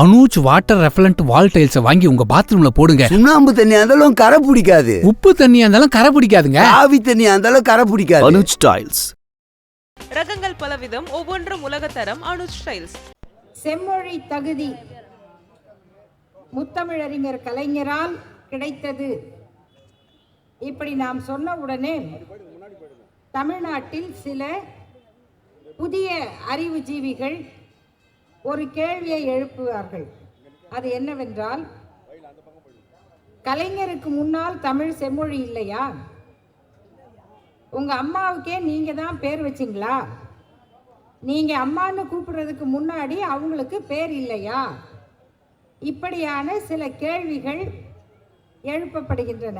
Anuj water repellent wall டைல்ஸை வாங்கி உங்க பாத்ரூம்ல போடுங்க. சுண்ணாம்பு தண்ணியா இருந்தாலும் கரை பிடிக்காது. உப்பு தண்ணியா இருந்தாலும் கரை பிடிக்காதுங்க. ஆவி தண்ணியா இருந்தாலும் கரை பிடிக்காது. அனுஜ் டைல்ஸ் ரகங்கள் பலவிதம் ஒவ்வொன்றும் உலகத்தரம் அனுஜ் ஸ்டைல்ஸ் செம்மொழி தகுதி. முத்தமிழறிஞர் கலைஞரால் கிடைத்தது. இப்படி நாம் சொன்ன உடனே தமிழ்நாட்டில் சில புதிய அறிவுஜீவிகள் ஒரு கேள்வியை எழுப்புவார்கள். அது என்னவென்றால் கலைஞருக்கு முன்னால் தமிழ் செம்மொழி இல்லையா? உங்க அம்மாவுக்கே நீங்க தான் பேர் வச்சிங்களா? நீங்க அம்மான்னு கூப்பிடுறதுக்கு முன்னாடி அவங்களுக்கு பேர் இல்லையா? இப்படியான சில கேள்விகள் எழுப்பப்படுகின்றன.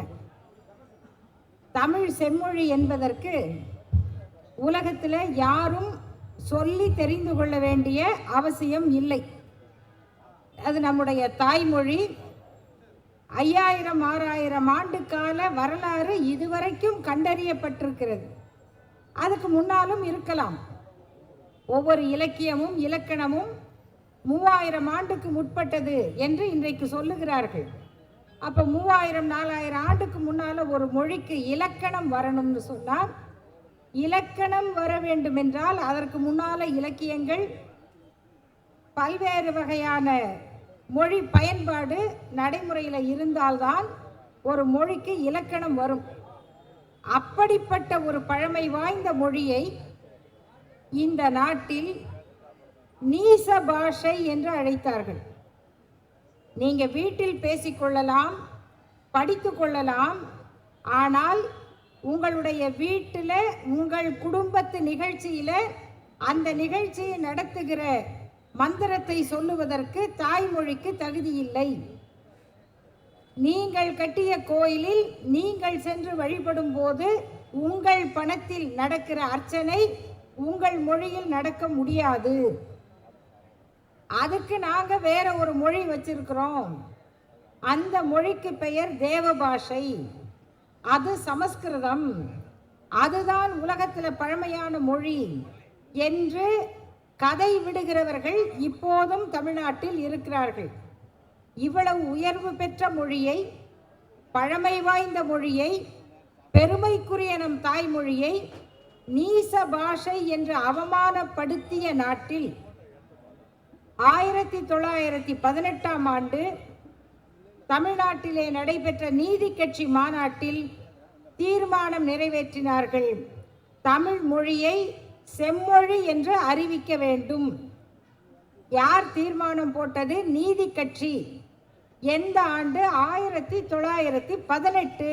தமிழ் செம்மொழி என்பதற்கு உலகத்தில் யாரும் சொல்லி தெரிந்து கொள்ள வேண்டிய அவசியம் இல்லை. அது நம்முடைய தாய்மொழி. ஐயாயிரம் ஆறாயிரம் ஆண்டு கால வரலாறு இதுவரைக்கும் கண்டறியப்பட்டிருக்கிறது. அதுக்கு முன்னாலும் இருக்கலாம். ஒவ்வொரு இலக்கியமும் இலக்கணமும் மூவாயிரம் ஆண்டுக்கு முற்பட்டது என்று இன்றைக்கு சொல்லுகிறார்கள். அப்போ மூவாயிரம் நாலாயிரம் ஆண்டுக்கு முன்னால் ஒரு மொழிக்கு இலக்கணம் வரணும்னு சொன்னால் இலக்கணம் வர வேண்டும் என்றால் அதற்கு முன்னால இலக்கியங்கள் பல்வேறு வகையான மொழி பயன்பாடு நடைமுறையில் இருந்தால்தான் ஒரு மொழிக்கு இலக்கணம் வரும். அப்படிப்பட்ட ஒரு பழமை வாய்ந்த மொழியை இந்த நாட்டில் நீச பாஷை என்று அழைத்தார்கள். நீங்கள் வீட்டில் பேசிக்கொள்ளலாம் படித்து கொள்ளலாம் ஆனால் உங்களுடைய வீட்டில் உங்கள் குடும்பத்து நிகழ்ச்சியில் அந்த நிகழ்ச்சியை நடத்துகிற மந்திரத்தை சொல்லுவதற்கு தாய்மொழிக்கு தகுதி இல்லை. நீங்கள் கட்டிய கோயிலில் நீங்கள் சென்று வழிபடும் போது உங்கள் பணத்தில் நடக்கிற அர்ச்சனை உங்கள் மொழியில் நடக்க முடியாது. அதுக்கு நாங்க வேற ஒரு மொழி வச்சிருக்கிறோம். அந்த மொழிக்கு பெயர் தேவ பாஷை அது சமஸ்கிருதம். அதுதான் உலகத்தில் பழமையான மொழி என்று கதை விடுகிறவர்கள் இப்போதும் தமிழ்நாட்டில் இருக்கிறார்கள். இவ்வளவு உயர்வு பெற்ற மொழியை பழமை வாய்ந்த மொழியை பெருமைக்குரிய நம் தாய்மொழியை நீச பாஷை என்று அவமானப்படுத்திய நாட்டில் ஆயிரத்தி தொள்ளாயிரத்தி பதினெட்டாம் ஆண்டு தமிழ்நாட்டிலே நடைபெற்ற நீதி கட்சி மாநாட்டில் தீர்மானம் நிறைவேற்றினார்கள். தமிழ் மொழியை செம்மொழி என்று அறிவிக்க வேண்டும். யார் தீர்மானம் போட்டது? நீதி கட்சி. எந்த ஆண்டு? ஆயிரத்தி தொள்ளாயிரத்தி பதினெட்டு.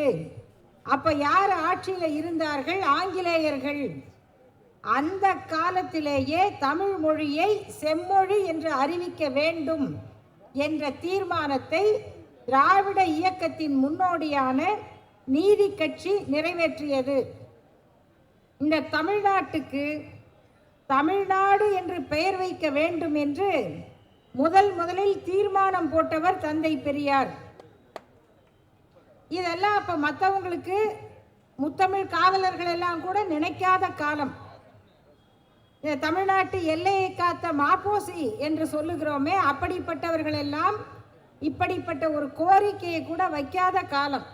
அப்ப யார் ஆட்சியில் இருந்தார்கள்? ஆங்கிலேயர்கள். அந்த காலத்திலேயே தமிழ் மொழியை செம்மொழி என்று அறிவிக்க வேண்டும் என்ற தீர்மானத்தை திராவிட இயக்கத்தின் முன்னோடியான நீதி கட்சி நிறைவேற்றியது. இந்த தமிழ்நாட்டுக்கு தமிழ்நாடு என்று பெயர் வைக்க வேண்டும் என்று முதல் முதலில் தீர்மானம் போட்டவர் தந்தை பெரியார். இதெல்லாம் அப்ப மற்றவங்களுக்கு முத்தமிழ் காவலர்கள் எல்லாம் கூட நினைக்காத காலம். இந்த தமிழ்நாட்டு எல்லையை காத்த மாப்போசி என்று சொல்லுகிறோமே அப்படிப்பட்டவர்கள் எல்லாம் இப்படிப்பட்ட ஒரு கோரிக்கையை கூட வைக்காத காலம்.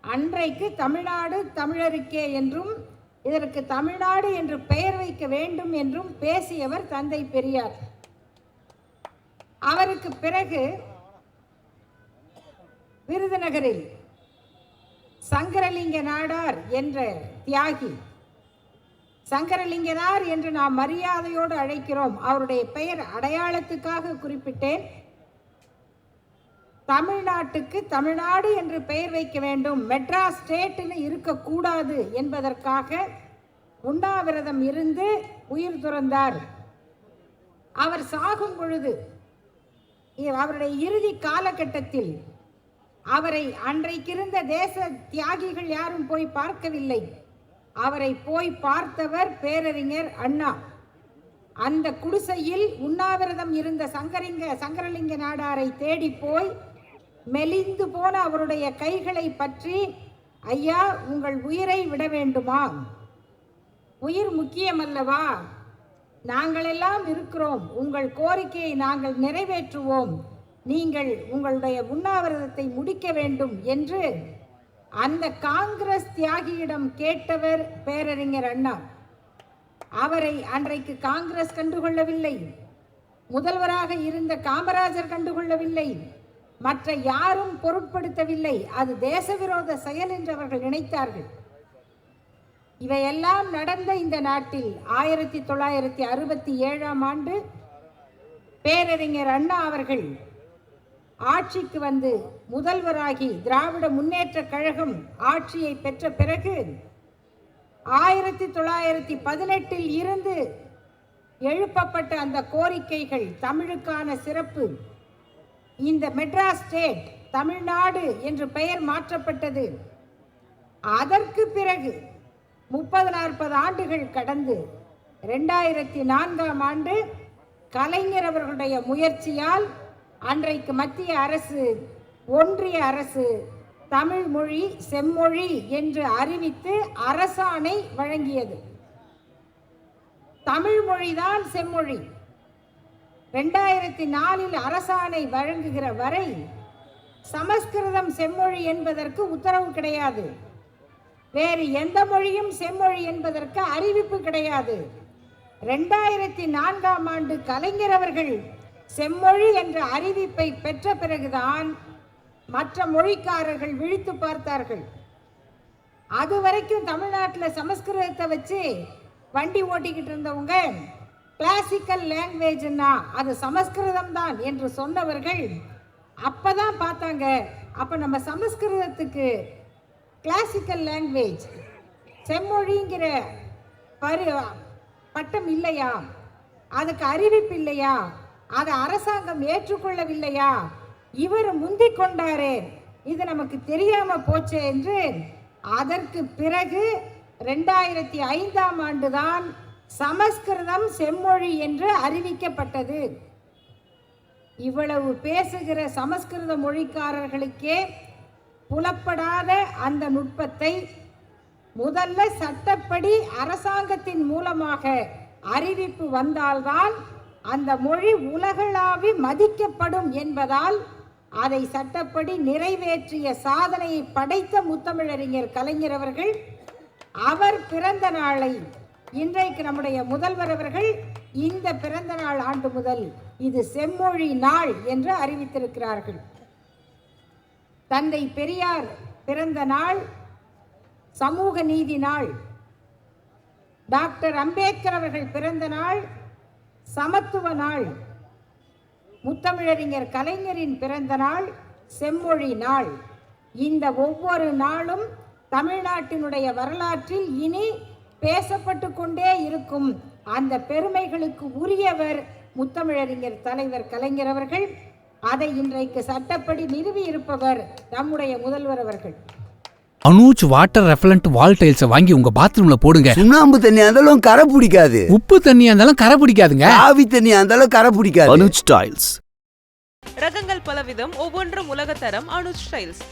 அன்றைக்கு தமிழ்நாடு தமிழருக்கே என்றும் இதற்கு தமிழ்நாடு என்று பெயர் வைக்க வேண்டும் என்றும் பேசியவர் தந்தை பெரியார். அவருக்கு பிறகு விருதுநகரில் சங்கரலிங்க நாடார் என்ற தியாகி சங்கரலிங்கனார் என்று நாம் மரியாதையோடு அழைக்கிறோம். அவருடைய பெயர் அடையாளத்துக்காக குறிப்பிட்டேன். தமிழ்நாட்டுக்கு தமிழ்நாடு என்று பெயர் வைக்க வேண்டும். மெட்ராஸ் ஸ்டேட்டில் இருக்கக்கூடாது என்பதற்காக உண்ணாவிரதம் இருந்து உயிர் துறந்தார். அவர் சாகும் பொழுது அவருடைய இறுதி காலகட்டத்தில் அவரை அன்றைக்கிருந்த தேச தியாகிகள் யாரும் போய் பார்க்கவில்லை. அவரை போய் பார்த்தவர் பேரறிஞர் அண்ணா. அந்த குடிசையில் உண்ணாவிரதம் இருந்த சங்கரிங்க சங்கரலிங்க நாடாரை தேடி போய் மெலிந்து போன அவருடைய கைகளை பற்றி ஐயா உங்கள் உயிரை விட வேண்டுமா? உயிர் முக்கியமல்லவா? நாங்களெல்லாம் இருக்கிறோம். உங்கள் கோரிக்கையை நாங்கள் நிறைவேற்றுவோம். நீங்கள் உங்களுடைய உண்ணாவிரதத்தை முடிக்க வேண்டும் என்று அந்த காங்கிரஸ் தியாகியிடம் கேட்டவர் பேரறிஞர் அண்ணா. அவரை அன்றைக்கு காங்கிரஸ் கண்டுகொள்ளவில்லை. முதல்வராக இருந்த காமராஜர் கண்டுகொள்ளவில்லை. மற்ற யாரும் பொருட்படுத்தவில்லை. அது தேசவிரோத செயல் என்று அவர்கள் நினைத்தார்கள். இவையெல்லாம் நடந்த இந்த நாட்டில் ஆயிரத்தி தொள்ளாயிரத்தி அறுபத்தி ஏழாம் ஆண்டு பேரறிஞர் அண்ணா அவர்கள் ஆட்சிக்கு வந்து முதல்வராகி திராவிட முன்னேற்ற கழகம் ஆட்சியை பெற்ற பிறகு ஆயிரத்தி தொள்ளாயிரத்தி பதினெட்டில் இருந்து எழுப்பப்பட்ட அந்த கோரிக்கைகள் தமிழுக்கான சிறப்பு. இந்த மெட்ராஸ் ஸ்டேட் தமிழ்நாடு என்று பெயர் மாற்றப்பட்டது. அதற்கு பிறகு முப்பது நாற்பது ஆண்டுகள் கடந்து ரெண்டாயிரத்தி நான்காம் ஆண்டு கலைஞர் அவர்களுடைய முயற்சியால் அன்றைக்கு மத்திய அரசு ஒன்றிய அரசு தமிழ் மொழி செம்மொழி என்று அறிவித்து அரசாணை வழங்கியது. தமிழ் மொழிதான் செம்மொழி. ரெண்டாயிரத்தி நாலில் அரசாணை வழங்குகிற வரை சமஸ்கிருதம் செம்மொழி என்பதற்கு உத்தரவு கிடையாது. வேறு எந்த மொழியும் செம்மொழி என்பதற்கு அறிவிப்பு கிடையாது. ரெண்டாயிரத்தி நான்காம் ஆண்டு கலைஞர் அவர்கள் செம்மொழி என்ற அறிவிப்பை பெற்ற பிறகுதான் மற்ற மொழிக்காரர்கள் விழித்து பார்த்தார்கள். அது வரைக்கும் தமிழ்நாட்டில் சமஸ்கிருதத்தை வச்சு வண்டி ஓட்டிக்கிட்டு இருந்தவங்க கிளாசிக்கல் லாங்குவேஜ்னா அது சமஸ்கிருதம் தான் என்று சொன்னவர்கள் அப்போ தான் பார்த்தாங்க. அப்போ நம்ம சமஸ்கிருதத்துக்கு கிளாசிக்கல் லாங்குவேஜ் செம்மொழிங்கிற பரு பட்டம் இல்லையா? அதுக்கு அறிவிப்பு இல்லையா? அதை அரசாங்கம் ஏற்றுக்கொள்ளவில்லையா? இவர் முந்தி கொண்டாரே. இது நமக்கு தெரியாம போச்சு என்று அதற்கு பிறகு ரெண்டாயிரத்தி ஐந்தாம் ஆண்டு தான் சமஸ்கிருதம் செம்மொழி என்று அறிவிக்கப்பட்டது. இவ்வளவு பேசுகிற சமஸ்கிருத மொழிக்காரர்களுக்கே புலப்படாத அந்த நுட்பத்தை முதல்ல சட்டப்படி அரசாங்கத்தின் மூலமாக அறிவிப்பு வந்தால்தான் அந்த மொழி உலகளாவி மதிக்கப்படும் என்பதால் அதை சட்டப்படி நிறைவேற்றிய சாதனையை படைத்த முத்தமிழறிஞர் கலைஞர் அவர்கள் அவர் பிறந்த நாளை இன்றைக்கு நம்முடைய முதல்வர் அவர்கள் இந்த பிறந்த நாள் ஆண்டு முதல் இது செம்மொழி நாள் என்று அறிவித்திருக்கிறார்கள். தந்தை பெரியார் பிறந்த நாள் சமூக நீதி நாள் டாக்டர் அம்பேத்கர் அவர்கள் பிறந்த நாள் சமத்துவ நாள் முத்தமிழறிஞர் கலைஞரின் பிறந்த நாள் செம்மொழி நாள். இந்த ஒவ்வொரு நாளும் தமிழ்நாட்டினுடைய வரலாற்றில் இனி பேசப்பட்டு கொண்டே இருக்கும். அந்த பெருமைகளுக்கு உரியவர் முத்தமிழறிஞர் தலைவர் கலைஞர் அவர்கள். அதை இன்றைக்கு சட்டப்படி நிறுவி இருப்பவர் நம்முடைய முதல்வர் அவர்கள். அனுஜ் வாட்டர் ரெஃபலண்ட் வால் டைல்ஸை வாங்கி உங்க பாத்ரூம்ல போடுங்க. சுண்ணாம்பு தண்ணியா இருந்தாலும் கரை பிடிக்காது. உப்பு தண்ணியா இருந்தாலும் கரை பிடிக்காதுங்க. ஆவி தண்ணியா இருந்தாலும் கரை பிடிக்காது. Anuj Tiles. ரகங்கள் பலவிதம் ஒவ்வொன்றும் உலகத்தரம் அனுஜ் ஸ்டைல்ஸ்